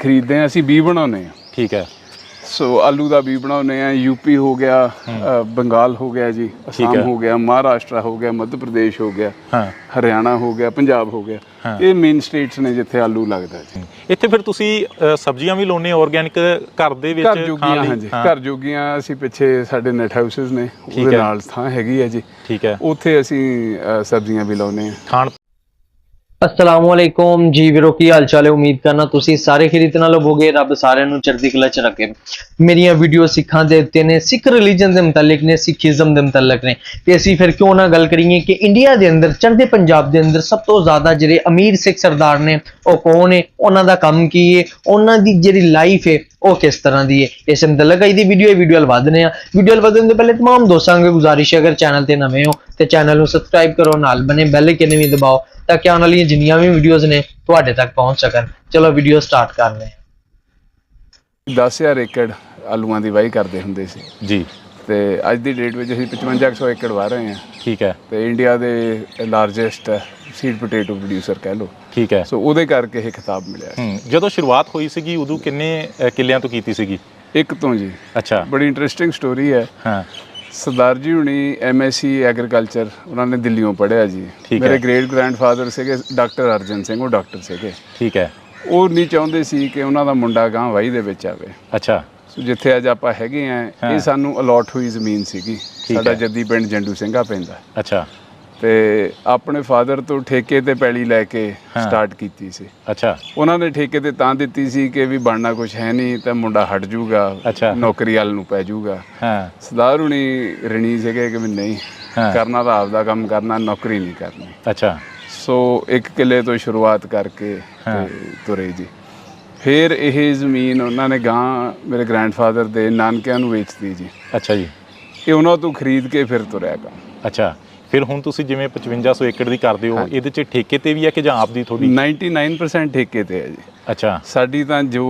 ਖਰੀਦਦੇ ਆ ਅਸੀਂ ਬੀ ਬਣਾਉਨੇ ਆ ਠੀਕ ਹੈ। ਸੋ ਆਲੂ ਦਾ ਬੀ ਬਣਾਉਨੇ ਆ ਯੂਪੀ ਹੋ ਗਿਆ ਬੰਗਾਲ ਹੋ ਗਿਆ ਜੀ ਅਸਾਮ ਹੈ। ਗਿਆ ਮਹਾਰਾਸ਼ਟਰ ਹੋ ਗਿਆ ਮੱਧ ਪ੍ਰਦੇਸ਼ ਹੋ ਗਿਆ ਹਾਂ। ਹਰਿਆਣਾ ਹੋ ਗਿਆ ਪੰਜਾਬ ਹੋ ਗਿਆ। ਇਹ ਮੇਨ ਸਟੇਟਸ ਨੇ ਜਿੱਥੇ ਆਲੂ ਲੱਗਦਾ ਜੀ। ਇੱਥੇ ਫਿਰ ਤੁਸੀਂ ਸਬਜ਼ੀਆਂ ਵੀ ਲਾਉਨੇ ਆਰਗੈਨਿਕ ਘਰ ਦੇ ਵਿੱਚ ਘਰ ਜੋਗੀਆਂ? ਹਾਂਜੀ। ਘਰ ਜੋਗੀਆਂ ਅਸੀਂ ਪਿੱਛੇ ਸਾਡੇ ਨੈਟ ਹਾਊਸਸ ਨੇ ਉਹਦੇ। ਨਾਲ ਥਾਂ ਹੈਗੀ ਹੈ ਜੀ। ਠੀਕ ਹੈ। ਉੱਥੇ ਅਸੀਂ ਸਬਜ਼ੀਆਂ ਵੀ ਲਾਉਨੇ ਆ ਖਾਣ ਅਸਲਾਮੁਅਲੈਕੁਮ। ਜੀ ਵੀਰੋ, ਕੀ ਹਾਲ ਚਾਲ ਹੈ? ਉਮੀਦ ਕਰਨਾ ਤੁਸੀਂ ਸਾਰੇ ਖਰੀਦ ਨਾਲ ਹੋਵੋਗੇ। ਰੱਬ ਸਾਰਿਆਂ ਨੂੰ ਚੜ੍ਹਦੀ ਕਲਾ ਚ ਰੱਖੇ। ਮੇਰੀਆਂ ਵੀਡੀਓ ਸਿੱਖਾਂ ਦੇ ਉੱਤੇ ਨੇ, ਸਿੱਖ ਰਿਲੀਜਨ ਦੇ ਮੁਤਲਕ ਨੇ ਸਿੱਖੀਜ਼ਮ ਦੇ ਮੁਤਲਕ ਨੇ। ਤੇ ਅਸੀਂ ਫਿਰ ਕਿਉਂ ਨਾ ਗੱਲ ਕਰੀਏ ਕਿ ਇੰਡੀਆ ਦੇ ਅੰਦਰ, ਚੜ੍ਹਦੇ ਪੰਜਾਬ ਦੇ ਅੰਦਰ ਸਭ ਤੋਂ ਜ਼ਿਆਦਾ ਜਿਹੜੇ ਅਮੀਰ ਸਿੱਖ ਸਰਦਾਰ ਨੇ, ਉਹ ਕੌਣ ਨੇ? ਉਹਨਾਂ ਦਾ ਕੰਮ ਕੀ ਹੈ ਉਹਨਾਂ ਦੀ ਜਿਹੜੀ ਲਾਈਫ ਹੈ ਉਹ ਕਿਸ ਤਰ੍ਹਾਂ ਦੀ ਹੈ ਇਸ ਮੁਤਲਕ ਇਹਦੀ ਵੀਡੀਓ ਇਹ ਵੀਡੀਓ ਵਧਨੇ ਆ ਵੀਡੀਓ ਵਧਣ ਤੋਂ ਪਹਿਲੇ तमाम ਦੋਸਤਾਂ ਨੂੰ ਗੁਜ਼ਾਰਿਸ਼ ਹੈ ਅਗਰ ਚੈਨਲ ਤੇ ਨਵੇਂ ਹੋ ਤੇ ਚੈਨਲ ਨੂੰ ਸਬਸਕ੍ਰਾਈਬ ਕਰੋ ਨਾਲ ਬਨੇ ਬੈਲ ਆਈਕਨ ਵੀ ਦਬਾਓ ਤਾਂ ਕਿ ਆਉਣ ਵਾਲੀਆਂ ਜਿੰਨੀਆਂ ਵੀ ਵੀਡੀਓਜ਼ ਨੇ ਤੁਹਾਡੇ ਤੱਕ ਪਹੁੰਚ ਸਕਣ ਚਲੋ ਵੀਡੀਓ ਸਟਾਰਟ ਕਰਨੇ ਆ 10000 ਏਕੜ ਆਲੂਆਂ ਦੀ ਵਾਹੀ ਕਰਦੇ ਹੁੰਦੇ ਸੀ ਜੀ ਤੇ ਅੱਜ ਦੀ ਡੇਟ ਵਿੱਚ ਅਸੀਂ 5500 ਏਕੜ ਵਾਹ ਰਹੇ ਹਾਂ ਠੀਕ ਹੈ ਤੇ ਇੰਡੀਆ ਦੇ ਲਾਰਜੈਸਟ ਸੀਡ ਪੋਟੇਟੋ ਪ੍ਰੋਡਿਊਸਰ ਕਹਿ ਲਓ ਠੀਕ ਹੈ। ਸੋ ਉਹਦੇ ਕਰਕੇ ਇਹ ਖਿਤਾਬ ਮਿਲਿਆ ਹੂੰ ਜਦੋਂ ਸ਼ੁਰੂਆਤ ਹੋਈ ਸੀਗੀ ਉਦੋਂ ਕਿੰਨੇ ਅ, ਕਿੱਲਿਆਂ ਤੋਂ ਕੀਤੀ ਸੀਗੀ? ਇੱਕ ਤੋਂ ਜੀ। ਅੱਛਾ। ਬੜੀ ਇੰਟਰਸਟਿੰਗ ਸਟੋਰੀ ਹੈ। ਹਾਂ। ਸਰਦਾਰ ਜੀ ਹੁਣੀ ਐਮਐਸਸੀ ਐਗਰੀਕਲਚਰ ਉਹਨਾਂ ਨੇ ਦਿੱਲੀੋਂ ਪੜ੍ਹਿਆ ਜੀ। ਠੀਕ ਮੇਰੇ। ਗ੍ਰੇਟ ਗ੍ਰੈਂਡਫਾਦਰ ਸੀਗੇ ਡਾਕਟਰ ਅਰਜਨ ਸਿੰਘ ਉਹ ਡਾਕਟਰ ਸੀਗੇ। ਠੀਕ ਹੈ। ਉਹ ਨਹੀਂ ਚਾਹੁੰਦੇ ਸੀ ਕਿ ਉਹਨਾਂ ਦਾ ਮੁੰਡਾ ਗਾਂ ਵਾਈ ਦੇ ਵਿੱਚ ਆਵੇ। ਅੱਛਾ। ਸੋ ਜਿੱਥੇ ਅੱਜ ਆਪਾਂ ਹੈਗੇ ਆ ਹਾਂ। ਇਹ ਸਾਨੂੰ ਅਲਾਟ ਹੋਈ ਜ਼ਮੀਨ ਸੀਗੀ। ਸਾਡਾ ਹੈ। ਜੱਦੀ ਪਿੰਡ ਜੰਡੂ ਸਿੰਘਾ ਪੈਂਦਾ। ਅੱਛਾ। ਤੇ ਆਪਣੇ ਫਾਦਰ ਤੋਂ ਠੇਕੇ ਤੇ ਪੈਲੀ ਲੈ ਕੇ। ਸਟਾਰਟ ਕੀਤੀ ਸੀ। ਅੱਛਾ। ਉਹਨਾਂ ਨੇ ਠੇਕੇ ਤੇ ਤਾਂ ਦਿੱਤੀ ਸੀ ਕਿ ਵੀ ਬਣਨਾ ਕੁਝ ਹੈ ਨਹੀਂ ਤਾਂ ਮੁੰਡਾ ਹਟ ਜਾਊਗਾ। ਨੌਕਰੀ ਵਾਲ ਨੂੰ ਪੈ ਜਾਊਗਾ। ਹਾਂ। ਸਰਦਾਰ ਹੁਣੀ ਰਣੀ ਸੀਗੇ ਕਿ ਵੀ ਨਹੀਂ। ਕਰਨਾ ਤਾਂ ਆਪਦਾ ਕੰਮ ਕਰਨਾ ਨੌਕਰੀ ਨਹੀਂ ਕਰਨੀ। ਅੱਛਾ। ਸੋ ਇੱਕ ਕਿੱਲੇ ਤੋਂ ਸ਼ੁਰੂਆਤ ਕਰਕੇ ਤੁਰੇ ਜੀ। ਫਿਰ ਇਹ ਜ਼ਮੀਨ ਉਹਨਾਂ ਨੇ ਗਾਂ ਮੇਰੇ ਗ੍ਰੈਂਡਫਾਦਰ ਦੇ ਨਾਨਕਿਆਂ ਨੂੰ ਵੇਚਤੀ ਜੀ। ਅੱਛਾ ਜੀ। ਇਹ ਉਹਨਾਂ ਤੋਂ ਖਰੀਦ ਕੇ ਫਿਰ ਤੁਰਿਆ ਕੰਮ ਅੱਛਾ। ਫਿਰ ਹੁਣ ਤੁਸੀਂ ਜਿਵੇਂ 5500 ਏਕੜ ਦੀ ਕਰਦੇ ਹੋ। ਇਹਦੇ ਚ ਠੇਕੇ ਤੇ ਵੀ ਹੈ ਕਿ ਜਾਂ ਆਪ ਦੀ ਥੋੜੀ 99% ਠੇਕੇ ਤੇ ਹੈ ਜੀ ਅੱਛਾ ਸਾਡੀ ਤਾਂ ਜੋ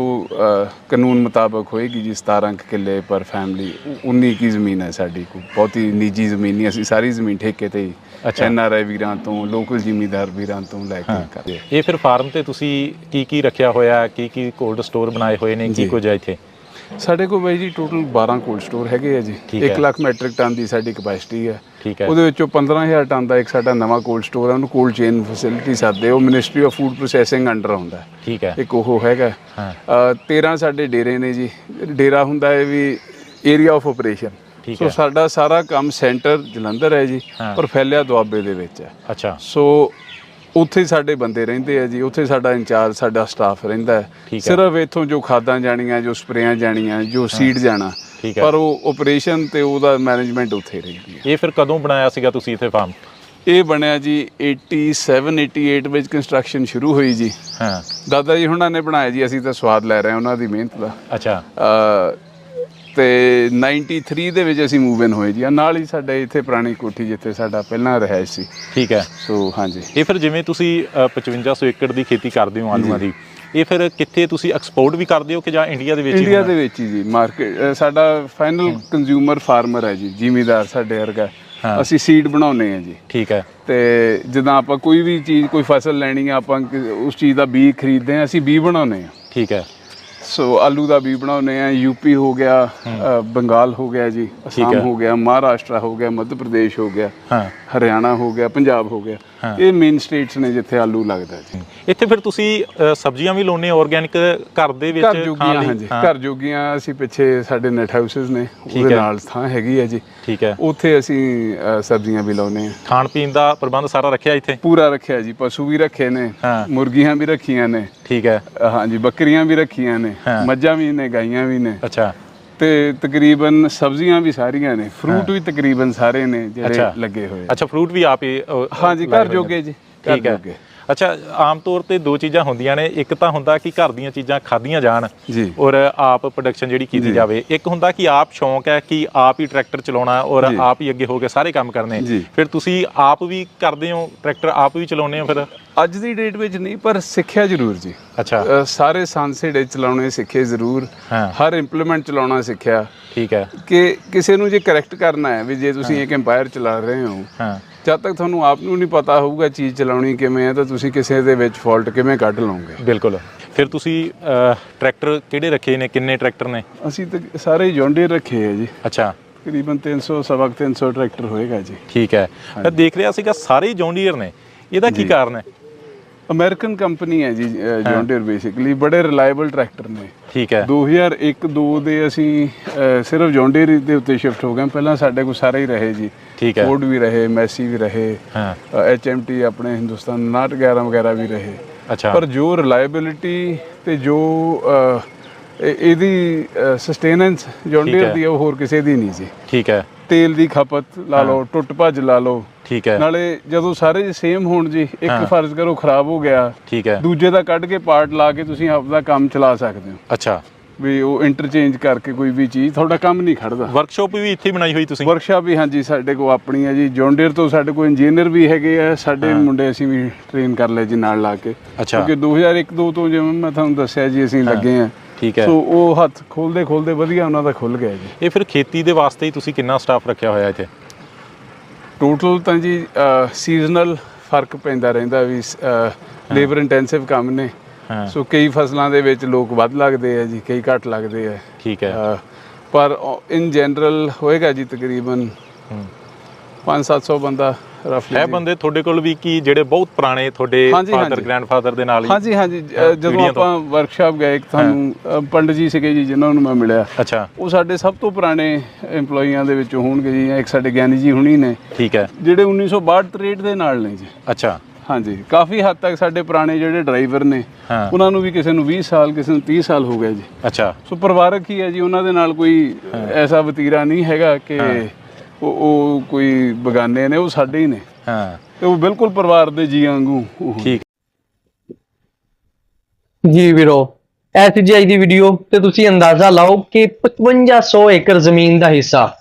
ਕਾਨੂੰਨ ਮੁਤਾਬਕ ਹੋਏਗੀ ਜੀ 17 ਕੁ ਕਿੱਲੇ ਪਰ ਫੈਮਿਲੀ 19 ਕੀ ਜ਼ਮੀਨ ਹੈ ਸਾਡੀ ਕੋਈ ਬਹੁਤੀ ਨਿੱਜੀ ਜ਼ਮੀਨ ਨਹੀਂ ਅਸੀਂ ਸਾਰੀ ਜ਼ਮੀਨ ਠੇਕੇ ਤੇ ਹੀ ਅੱਛਾ। ਐਨ ਆਰ ਆਈ ਵੀਰਾਂ ਤੋਂ ਲੋਕਲ ਜ਼ਿਮੀਂਦਾਰ ਵੀਰਾਂ ਤੋਂ ਲੈ ਕੇ ਹਾਂ। ਕਰਦੇ ਹਾਂ। ਇਹ ਫਿਰ ਫਾਰਮ ਤੇ ਤੁਸੀਂ ਕੀ ਕੀ ਰੱਖਿਆ ਹੋਇਆ ਕੀ ਕੀ ਕੋਲਡ ਸਟੋਰ ਬਣਾਏ ਹੋਏ ਨੇ ਕੀ। ਕੁਝ ਹੈ ਇੱਥੇ ਸਾਡੇ ਕੋਲ ਬਾਈ ਜੀ ਟੋਟਲ 12 ਕੋਲਡ ਸਟੋਰ ਹੈਗੇ ਆ ਜੀ। ਠੀਕ 1 ਹੈ। ਲੱਖ ਮੈਟ੍ਰਿਕ ਟਨ ਦੀ ਸਾਡੀ ਕਪੈਸਿਟੀ ਹੈ ਠੀਕ ਹੈ। ਉਹਦੇ ਵਿੱਚੋਂ 15000 ਟਨ ਦਾ ਇੱਕ ਸਾਡਾ ਨਵਾਂ ਕੋਲਡ ਸਟੋਰ ਹੈ ਉਹਨੂੰ ਕੋਲਡ ਚੇਨ ਫੈਸਿਲਿਟੀ ਸਾਦੇ ਉਹ ministry of food processing under ਆਉਂਦਾ। ਠੀਕ ਹੈ। ਇੱਕ ਉਹ ਹੈਗਾ। ਹਾਂ। ਅ, 13 ਸਾਡੇ ਡੇਰੇ ਨੇ ਜੀ। ਡੇਰਾ ਹੁੰਦਾ ਹੈ ਵੀ ਏਰੀਆ ਆਫ ਆਪਰੇਸ਼ਨ ਸੋ ਸਾਡਾ ਸਾਰਾ ਕੰਮ ਸੈਂਟਰ ਜਲੰਧਰ ਹੈ ਜੀ। ਪਰ ਫੈਲਿਆ ਦੁਆਬੇ ਦੇ ਵਿੱਚ ਹੈ। ਅੱਛਾ। ਸੋ ਉੱਥੇ ਹੀ ਸਾਡੇ ਬੰਦੇ ਰਹਿੰਦੇ ਆ ਜੀ ਉੱਥੇ ਸਾਡਾ ਇੰਚਾਰਜ ਸਾਡਾ ਸਟਾਫ ਰਹਿੰਦਾ ਹੈ। ਸਿਰਫ ਇੱਥੋਂ ਜੋ ਖਾਦਾਂ ਜਾਣੀਆਂ ਜੋ ਸਪਰੇਆਂ ਜਾਣੀਆਂ ਜੋ ਸੀਡ ਜਾਣਾ ਠੀਕ ਹੈ। ਪਰ ਉਹ ਆਪਰੇਸ਼ਨ ਤੇ ਉਹਦਾ ਮੈਨੇਜਮੈਂਟ ਉੱਥੇ ਰਹਿੰਦੀ ਹੈ। ਇਹ ਫਿਰ ਕਦੋਂ ਬਣਾਇਆ ਸੀਗਾ ਤੁਸੀਂ ਇੱਥੇ ਫਾਰਮ ਇਹ ਬਣਿਆ ਜੀ 87 88 ਵਿੱਚ ਕੰਸਟਰਕਸ਼ਨ ਸ਼ੁਰੂ ਹੋਈ ਜੀ। ਹਾਂ। ਦਾਦਾ ਜੀ ਹੁਣਾਂ ਨੇ ਬਣਾਇਆ ਜੀ ਅਸੀਂ ਤਾਂ ਸਵਾਦ ਲੈ ਰਹੇ ਹਾਂ ਉਹਨਾਂ ਦੀ ਮਿਹਨਤ ਦਾ। ਅੱਛਾ। ਅ, ਤੇ 93 ਦੇ ਵਿੱਚ ਅਸੀਂ ਮੂਵ ਇਨ ਹੋਏ ਜੀ। ਆਹ ਨਾਲ ਹੀ ਸਾਡੇ ਇੱਥੇ ਪੁਰਾਣੀ ਕੋਠੀ ਜਿੱਥੇ ਸਾਡਾ ਪਹਿਲਾਂ ਰਹਿائش ਸੀ। ਠੀਕ ਹੈ। ਸੋ ਹਾਂਜੀ। ਇਹ ਫਿਰ ਜਿਵੇਂ ਤੁਸੀਂ ਅ, 5500 ਏਕੜ ਦੀ ਖੇਤੀ ਕਰਦੇ ਹੋ ਆਲੂਆਂ ਦੀ ਇਹ ਫਿਰ ਕਿੱਥੇ ਤੁਸੀਂ ਐਕਸਪੋਰਟ ਵੀ ਕਰਦੇ ਹੋ ਕਿ ਜਾਂ ਇੰਡੀਆ ਦੇ ਵਿੱਚ ਇੰਡੀਆ ਦੇ ਵਿੱਚ ਹੀ ਜੀ ਮਾਰਕੀਟ ਸਾਡਾ ਫਾਈਨਲ ਕੰਜੂਮਰ ਫਾਰਮਰ ਹੈ ਜੀ ਜ਼ਿਮੀਦਾਰ ਸਾਡੇ ਵਰਗਾ। ਅਸੀਂ ਸੀਡ ਬਣਾਉਨੇ ਆ ਜੀ। ਠੀਕ ਹੈ। ਤੇ ਜਦੋਂ ਆਪਾਂ ਕੋਈ ਵੀ ਚੀਜ਼ ਕੋਈ ਫਸਲ ਲੈਣੀ ਆ ਆਪਾਂ ਉਸ ਚੀਜ਼ ਦਾ ਬੀਜ ਖਰੀਦਦੇ ਆ ਅਸੀਂ ਬੀਜ ਬਣਾਉਨੇ ਆ ਠੀਕ ਹੈ। ਸੋ ਆਲੂ ਦਾ ਬੀਜ ਬਣਾਉਨੇ ਆ ਯੂਪੀ ਹੋ ਗਿਆ ਬੰਗਾਲ ਹੋ ਗਿਆ ਜੀ ਅਸਾਮ ਹੈ। ਗਿਆ ਮਹਾਰਾਸ਼ਟਰ ਹੋ ਗਿਆ ਮੱਧ ਪ੍ਰਦੇਸ਼ ਹੋ ਗਿਆ ਹਾਂ ਹਰਿਆਣਾ ਹੋ ਗਿਆ ਪੰਜਾਬ ਹੋ ਗਿਆ। ਇਹ ਮੇਨ ਸਟੇਟਸ ਨੇ ਜਿੱਥੇ ਆਲੂ ਲੱਗਦਾ ਜੀ। ਇੱਥੇ ਫਿਰ ਤੁਸੀਂ ਅ, ਸਬਜ਼ੀਆਂ ਵੀ ਲਾਉਨੇ ਆਰਗੈਨਿਕ ਘਰ ਦੇ ਵਿੱਚ ਘਰ ਖਾਣ ਜੋਗੀਆਂ? ਹਾਂਜੀ। ਘਰ ਜੋਗੀਆਂ ਅਸੀਂ ਪਿੱਛੇ ਸਾਡੇ ਨੈਟ ਹਾਊਸਸ ਨੇ ਉਹਦੇ ਹੈ। ਨਾਲ ਥਾਂ ਹੈਗੀ ਹੈ ਜੀ। ਠੀਕ ਹੈ। ਉੱਥੇ ਅਸੀਂ ਅ, ਸਬਜ਼ੀਆਂ ਵੀ ਲਾਉਨੇ ਆ ਖਾਣ ਪੀਣ ਦਾ ਪ੍ਰਬੰਧ ਸਾਰਾ ਰੱਖਿਆ ਇੱਥੇ? ਪੂਰਾ ਰੱਖਿਆ ਜੀ ਪਸ਼ੂ ਵੀ ਰੱਖੇ ਨੇ ਹਾਂ। ਮੁਰਗੀਆਂ ਵੀ ਰੱਖੀਆਂ ਨੇ। ਠੀਕ ਹੈ। ਅ, ਹਾਂਜੀ ਬੱਕਰੀਆਂ ਵੀ ਰੱਖੀਆਂ ਨੇ ਹਾਂ। ਮੱਝਾਂ ਵੀ ਨੇ ਗਾਈਆਂ ਵੀ ਨੇ। ਅੱਛਾ। ਤੇ ਤਕਰੀਬਨ ਸਬਜ਼ੀਆਂ ਵੀ ਸਾਰੀਆਂ ਨੇ ਫਰੂਟ ਵੀ ਤਕਰੀਬਨ ਸਾਰੇ ਨੇ ਜਿਹੜੇ ਅੱਛਾ। ਲੱਗੇ ਹੋਏ ਅੱਛਾ ਫਰੂਟ ਵੀ ਆਪ ਹੀ ਅ, ਹਾਂਜੀ ਲਾਏ ਘਰ ਜੋਗੇ। ਜੀ। ਘਰ ਠੀਕ ਹੈ। ਜੋਗੇ। ਅੱਛਾ ਆਮ ਤੌਰ ਤੇ ਦੋ ਚੀਜ਼ਾਂ ਹੁੰਦੀਆਂ ਨੇ। ਇੱਕ ਤਾਂ ਹੁੰਦਾ ਕਿ ਘਰ ਦੀਆਂ ਚੀਜ਼ਾਂ ਖਾਧੀਆਂ ਜਾਣ ਜੀ। ਔਰ ਆਪ ਪ੍ਰੋਡਕਸ਼ਨ ਜਿਹੜੀ ਕੀਤੀ ਜੀ। ਜਾਵੇ। ਇੱਕ ਹੁੰਦਾ ਕਿ ਆਪ ਸ਼ੌਂਕ ਹੈ ਕਿ ਆਪ ਹੀ ਟਰੈਕਟਰ ਚਲਾਉਣਾ ਔਰ ਜੀ। ਆਪ ਹੀ ਅੱਗੇ ਹੋ ਕੇ ਸਾਰੇ ਕੰਮ ਕਰਨੇ। ਜੀ। ਫਿਰ ਤੁਸੀਂ ਆਪ ਵੀ ਕਰਦੇ ਹੋ ਟਰੈਕਟਰ ਆਪ ਵੀ ਚਲਾਉਂਦੇ ਹੋ ਫਿਰ? ਅੱਜ ਦੀ ਡੇਟ ਵਿੱਚ ਨਹੀਂ ਪਰ ਸਿੱਖਿਆ ਜ਼ਰੂਰ ਜੀ। ਅੱਛਾ। ਅ, ਸਾਰੇ ਸੰਸੇੜੇ ਚਲਾਉਣੇ ਸਿੱਖੇ ਜ਼ਰੂਰ। ਹਾਂ। ਹਰ ਇੰਪਲੀਮੈਂਟ ਚਲਾਉਣਾ ਸਿੱਖਿਆ। ਠੀਕ ਹੈ। ਕਿ ਕਿਸੇ ਨੂੰ ਜੇ ਕਰੈਕਟ ਕਰਨਾ ਹੈ ਵੀ ਜੇ ਤੁਸੀਂ ਇੱਕ ਐਮਪਾਇਰ ਚਲਾ ਰਹੇ ਹੋ ਹਾਂ। ਜਦ ਤੱਕ ਤੁਹਾਨੂੰ ਆਪ ਨੂੰ ਨਹੀਂ ਪਤਾ ਹੋਊਗਾ ਚੀਜ਼ ਚਲਾਉਣੀ ਕਿਵੇਂ ਹੈ ਤਾਂ ਤੁਸੀਂ ਕਿਸੇ ਦੇ ਵਿੱਚ ਫਾਲਟ ਕਿਵੇਂ ਕੱਢ ਲਓਗੇ? ਬਿਲਕੁਲ। ਫਿਰ ਤੁਸੀਂ ਟਰੈਕਟਰ ਕਿਹੜੇ ਰੱਖੇ ਨੇ ਕਿੰਨੇ ਟਰੈਕਟਰ ਨੇ? ਅਸੀਂ ਤਾਂ ਸਾਰੇ ਜੌਂਡੀਅਰ ਰੱਖੇ ਆ ਜੀ। ਅੱਛਾ। ਤਕਰੀਬਨ 300 ਸਵਾ ਕੁ 300 ਟਰੈਕਟਰ ਹੋਏਗਾ ਜੀ। ਠੀਕ ਹੈ। ਮੈਂ ਦੇਖ ਰਿਹਾ ਸੀਗਾ ਸਾਰੇ ਜੌਂਡੀਅਰ ਨੇ। ਇਹਦਾ ਕੀ ਕਾਰਨ ਹੈ? ਅਮਰੀਕਨ ਕੰਪਨੀ ਹੈ ਜੀ ਜੌਂਡੀਅਰ ਬੇਸਿਕਲੀ ਬੜੇ ਰਿਲਾਇਬਲ ਟਰੈਕਟਰ ਨੇ। ਠੀਕ ਹੈ। 2001 2 ਦੇ ਅਸੀਂ ਸਿਰਫ ਜੌਂਡੀਅਰ ਦੇ ਉੱਤੇ ਸ਼ਿਫਟ ਹੋ ਗਏ ਪਹਿਲਾਂ ਸਾਡੇ ਕੋਲ ਸਾਰੇ ਹੀ ਰਹੇ ਜੀ। ਠੀਕ ਹੈ। ਫੋਰਡ ਵੀ ਰਹੇ ਮੈਸੀ ਵੀ ਰਹੇ ਹਾਂ। ਐਚਐਮਟੀ ਆਪਣੇ ਹਿੰਦੁਸਤਾਨ 911 ਵਗੈਰਾ ਵੀ ਰਹੇ। ਅੱਛਾ। ਪਰ ਜੋ ਰਿਲਾਇਬਿਲਿਟੀ ਤੇ ਜੋ ਇਹਦੀ ਸਸਟੇਨੈਂਸ ਜੌਂਡੀਅਰ ਦੀ ਆ, ਉਹ ਹੋਰ ਕਿਸੇ ਦੀ ਨਹੀਂ ਸੀ ਠੀਕ ਹੈ। ਤੇਲ ਦੀ ਖਪਤ ਲਾ ਲਓ ਟੁੱਟ ਭੱਜ ਲਾ ਲਓ ਠੀਕ ਹੈ। ਨਾਲੇ ਜਦੋਂ ਸਾਰੇ ਸੇਮ ਹੋਣ ਜੀ ਇੱਕ। ਫਰਜ਼ ਕਰੋ ਖਰਾਬ ਹੋ ਗਿਆ। ਠੀਕ ਹੈ। ਦੂਜੇ ਦਾ ਕੱਢ ਕੇ ਪਾਰਟ ਲਾ ਕੇ ਤੁਸੀਂ ਆਪਦਾ ਕੰਮ ਚਲਾ ਸਕਦੇ ਹੋ। ਅੱਛਾ। ਵੀ ਉਹ ਇੰਟਰਚੇਂਜ ਕਰਕੇ ਕੋਈ ਵੀ ਚੀਜ਼ ਤੁਹਾਡਾ ਕੰਮ ਨਹੀਂ ਖੜਦਾ। ਵਰਕਸ਼ਾਪ ਵੀ ਇੱਥੇ ਬਣਾਈ ਹੋਈ ਤੁਸੀਂ? ਵਰਕਸ਼ਾਪ ਵੀ ਹਾਂਜੀ ਸਾਡੇ ਕੋਲ ਆਪਣੀ ਹੈ ਜੀ। ਜੌਂਡੀਅਰ ਤੋਂ ਸਾਡੇ ਕੋਲ ਇੰਜੀਨੀਅਰ ਵੀ ਹੈਗੇ ਆ। ਸਾਡੇ ਮੁੰਡੇ ਅਸੀਂ ਵੀ ਟ੍ਰੇਨ ਕਰ ਲਏ ਜੀ ਨਾਲ ਲਾ ਕੇ। ਕਿਉਂਕਿ 2001 2 ਤੋਂ ਜਿਵੇਂ ਮੈਂ ਤੁਹਾਨੂੰ ਦੱਸਿਆ ਜੀ ਅਸੀਂ ਲੱਗੇ ਆ। ਠੀਕ ਹੈ। ਸੋ ਉਹ ਹੱਥ ਖੋਲਦੇ ਖੋਲਦੇ ਵਧੀਆ ਉਹਨਾਂ ਦਾ ਖੁੱਲ ਗਿਆ ਜੀ। ਇਹ ਫਿਰ ਖੇਤੀ ਦੇ ਵਾਸਤੇ ਹੀ ਤੁਸੀਂ ਕਿੰਨਾ ਸਟਾਫ ਰੱਖਿਆ ਹੋਇਆ ਇੱਥੇ? ਟੋਟਲ ਤਾਂ ਜੀ ਸੀਜ਼ਨਲ ਫ਼ਰਕ ਪੈਂਦਾ ਰਹਿੰਦਾ ਵੀ ਲੇਬਰ ਇੰਟੈਂਸਿਵ ਕੰਮ ਨੇ। ਸੋ ਕਈ ਫਸਲਾਂ ਦੇ ਵਿੱਚ ਲੋਕ ਵੱਧ ਲੱਗਦੇ ਆ ਜੀ ਕਈ ਘੱਟ ਲੱਗਦੇ ਆ। ਠੀਕ ਹੈ। ਪਰ ਇਨ ਜਨਰਲ ਹੋਏਗਾ ਜੀ ਤਕਰੀਬਨ ਹੂੰ। 5-700 ਬੰਦਾ ਰਫਲੀ ਹੈ ਬੰਦੇ ਤੁਹਾਡੇ ਕੋਲ ਵੀ ਕੀ ਜਿਹੜੇ ਬਹੁਤ ਪੁਰਾਣੇ ਤੁਹਾਡੇ ਫਾਦਰ। ਗ੍ਰੈਂਡਫਾਦਰ ਦੇ ਨਾਲ ਹੀ ਹਾਂਜੀ ਹਾਂਜੀ। ਜਦੋਂ। ਆਪਾਂ ਵਰਕਸ਼ਾਪ ਗਏ ਤੁਹਾਨੂੰ ਪੰਡਤ ਜੀ ਸੀਗੇ ਜੀ ਜਿਨ੍ਹਾਂ ਨੂੰ ਮੈਂ ਮਿਲਿਆ। ਅੱਛਾ। ਉਹ ਸਾਡੇ ਸਭ ਤੋਂ ਪੁਰਾਣੇ EMPLOYEEਆਂ ਦੇ ਵਿੱਚੋਂ ਹੋਣਗੇ ਜੀ। ਇੱਕ ਸਾਡੇ ਗਿਆਨੀ ਜੀ ਹੁਣੀ ਨੇ। ਠੀਕ ਹੈ। ਜਿਹੜੇ 1962 63 ਦੇ ਨਾਲ ਨੇ ਜੀ। ਅੱਛਾ। ਹਾਂਜੀ। ਕਾਫੀ ਹੱਦ ਤੱਕ ਸਾਡੇ ਪੁਰਾਣੇ ਜਿਹੜੇ ਡਰਾਈਵਰ ਨੇ ਉਹਨਾਂ ਨੂੰ ਵੀ ਕਿਸੇ ਨੂੰ 20 ਸਾਲ ਕਿਸੇ ਨੂੰ 30 ਸਾਲ ਹੋ ਗਏ ਜੀ। ਅੱਛਾ। ਸੋ ਪਰਿਵਾਰਕ ਹੀ ਹੈ ਜੀ ਉਹਨਾਂ ਦੇ ਨਾਲ ਕੋਈ ਐਸਾ ਵਤੀਰਾ ਨਹੀਂ ਹੈਗਾ ਕਿ ਉਹ ਉਹ ਕੋਈ ਬਗਾਨੇ ਨੇ ਉਹ ਸਾਡੇ ਹੀ ਨੇ। ਹਾਂ। ਤੇ ਉਹ ਬਿਲਕੁਲ ਪਰਿਵਾਰ ਦੇ ਜੀ ਵਾਂਗੂ ਠੀਕ। ਜੀ ਵੀਰੋ ਐਸੀ ਜੀ ਅੱਜ ਦੀ ਵੀਡੀਓ ਤੇ ਤੁਸੀਂ ਅੰਦਾਜ਼ਾ ਲਾਓ ਕਿ 5500 ਏਕੜ ਜ਼ਮੀਨ ਦਾ ਹਿੱਸਾ।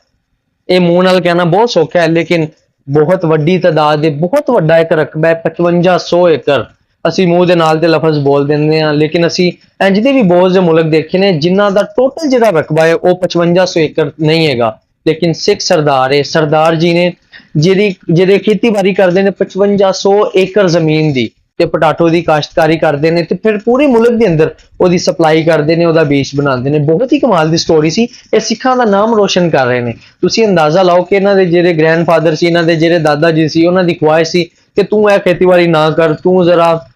ਇਹ ਮੂੰਹ ਨਾਲ ਕਹਿਣਾ ਬਹੁਤ ਸੌਖਾ ਹੈ ਲੇਕਿਨ ਬਹੁਤ ਵੱਡੀ ਤਾਦਾਦ ਦੇ ਬਹੁਤ ਵੱਡਾ ਇੱਕ ਰਕਬਾ ਹੈ 5500 ਏਕੜ। ਅਸੀਂ ਮੂੰਹ ਦੇ ਨਾਲ ਤੇ ਲਫ਼ਜ਼ ਬੋਲ ਦਿੰਦੇ ਹਾਂ ਲੇਕਿਨ ਅਸੀਂ ਇੰਜ ਦੇ ਵੀ ਬਹੁਤ ਜਿਹੇ ਮੁਲਕ ਦੇਖੇ ਨੇ ਜਿਨ੍ਹਾਂ ਦਾ ਟੋਟਲ ਜਿਹੜਾ ਰਕਬਾ ਹੈ ਉਹ 5500 ਏਕੜ ਨਹੀਂ ਹੈਗਾ। ਲੇਕਿਨ ਸਿੱਖ ਸਰਦਾਰ ਹੈ, ਸਰਦਾਰ ਜੀ ਨੇ ਜਿਹੜੀ ਜਿਹੜੇ ਖੇਤੀਬਾੜੀ ਕਰਦੇ ਨੇ 5500 ਏਕੜ ਜ਼ਮੀਨ ਦੀ ਤੇ ਪਟਾਟੋ ਦੀ ਕਾਸ਼ਤਕਾਰੀ ਕਰਦੇ ਨੇ ਤੇ ਫਿਰ ਪੂਰੇ ਮੁਲਕ ਦੇ ਅੰਦਰ ਉਹਦੀ ਸਪਲਾਈ ਕਰਦੇ ਨੇ, ਉਹਦਾ ਬੀਜ ਬਣਾਉਂਦੇ ਨੇ। ਬਹੁਤ ਹੀ ਕਮਾਲ ਦੀ ਸਟੋਰੀ ਸੀ। ਇਹ ਸਿੱਖਾਂ ਦਾ ਨਾਮ ਰੋਸ਼ਨ ਕਰ ਰਹੇ ਨੇ। ਤੁਸੀਂ ਅੰਦਾਜ਼ਾ ਲਾਓ ਕਿ ਇਹਨਾਂ ਦੇ ਜਿਹੜੇ ਗ੍ਰੈਂਡਫਾਦਰ ਸੀ, ਇਹਨਾਂ ਦੇ ਜਿਹੜੇ ਦਾਦਾ ਜੀ ਸੀ, ਉਹਨਾਂ ਦੀ ਖੁਆਇਸ਼ ਸੀ ਕਿ ਤੂੰ ਇਹ ਖੇਤੀਬਾੜੀ ਨਾ ਕਰ, ਤੂੰ ਜ਼ਰਾ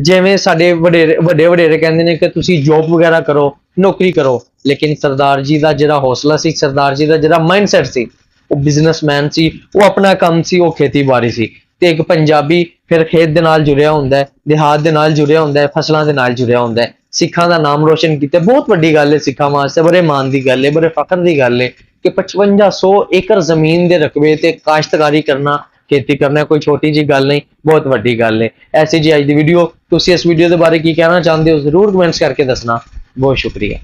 ਜਿਵੇਂ ਸਾਡੇ ਵਡੇਰੇ, ਵੱਡੇ ਵਡੇਰੇ ਕਹਿੰਦੇ ਨੇ ਕਿ ਤੁਸੀਂ ਜੌਬ ਵਗੈਰਾ ਕਰੋ, ਨੌਕਰੀ ਕਰੋ। ਲੇਕਿਨ ਸਰਦਾਰ ਜੀ ਦਾ ਜਿਹੜਾ ਹੌਸਲਾ ਸੀ, ਸਰਦਾਰ ਜੀ ਦਾ ਜਿਹੜਾ ਮਾਈਂਡਸੈਟ ਸੀ, ਉਹ ਬਿਜ਼ਨਸਮੈਨ ਸੀ, ਉਹ ਆਪਣਾ ਕੰਮ ਸੀ, ਉਹ ਖੇਤੀਬਾੜੀ ਸੀ। ਤੇ ਇੱਕ ਪੰਜਾਬੀ ਫਿਰ ਖੇਤ ਦੇ ਨਾਲ ਜੁੜਿਆ ਹੁੰਦਾ ਹੈ, ਦਿਹਾਤ ਦੇ ਨਾਲ ਜੁੜਿਆ ਹੁੰਦਾ ਹੈ, ਫਸਲਾਂ ਦੇ ਨਾਲ ਜੁੜਿਆ ਹੁੰਦਾ ਹੈ। ਸਿੱਖਾਂ ਦਾ ਨਾਮ ਰੋਸ਼ਨ ਕੀਤਾ ਬਹੁਤ ਵੱਡੀ ਗੱਲ ਹੈ, ਸਿੱਖਾਂ ਵਾਸਤੇ ਬੜੇ ਮਾਣ ਦੀ ਗੱਲ ਹੈ, ਬੜੇ ਫਖਰ ਦੀ ਗੱਲ ਹੈ ਕਿ 5500 ਏਕੜ ਜ਼ਮੀਨ ਦੇ ਰਕਬੇ ਤੇ ਕਾਸ਼ਤਕਾਰੀ ਕਰਨਾ, ਖੇਤੀ ਕਰਨਾ ਕੋਈ ਛੋਟੀ ਜੀ ਗੱਲ ਨਹੀਂ, ਬਹੁਤ ਵੱਡੀ ਗੱਲ ਹੈ। ਐਸੀ ਜੀ ਅੱਜ ਦੀ ਵੀਡੀਓ ਤੁਸੀਂ ਇਸ ਵੀਡੀਓ ਦੇ ਬਾਰੇ ਕੀ ਕਹਿਣਾ ਚਾਹੁੰਦੇ ਹੋ, ਜ਼ਰੂਰ ਕਮੈਂਟਸ ਕਰਕੇ ਦੱਸਣਾ। ਬਹੁਤ ਸ਼ੁਕਰੀਆ।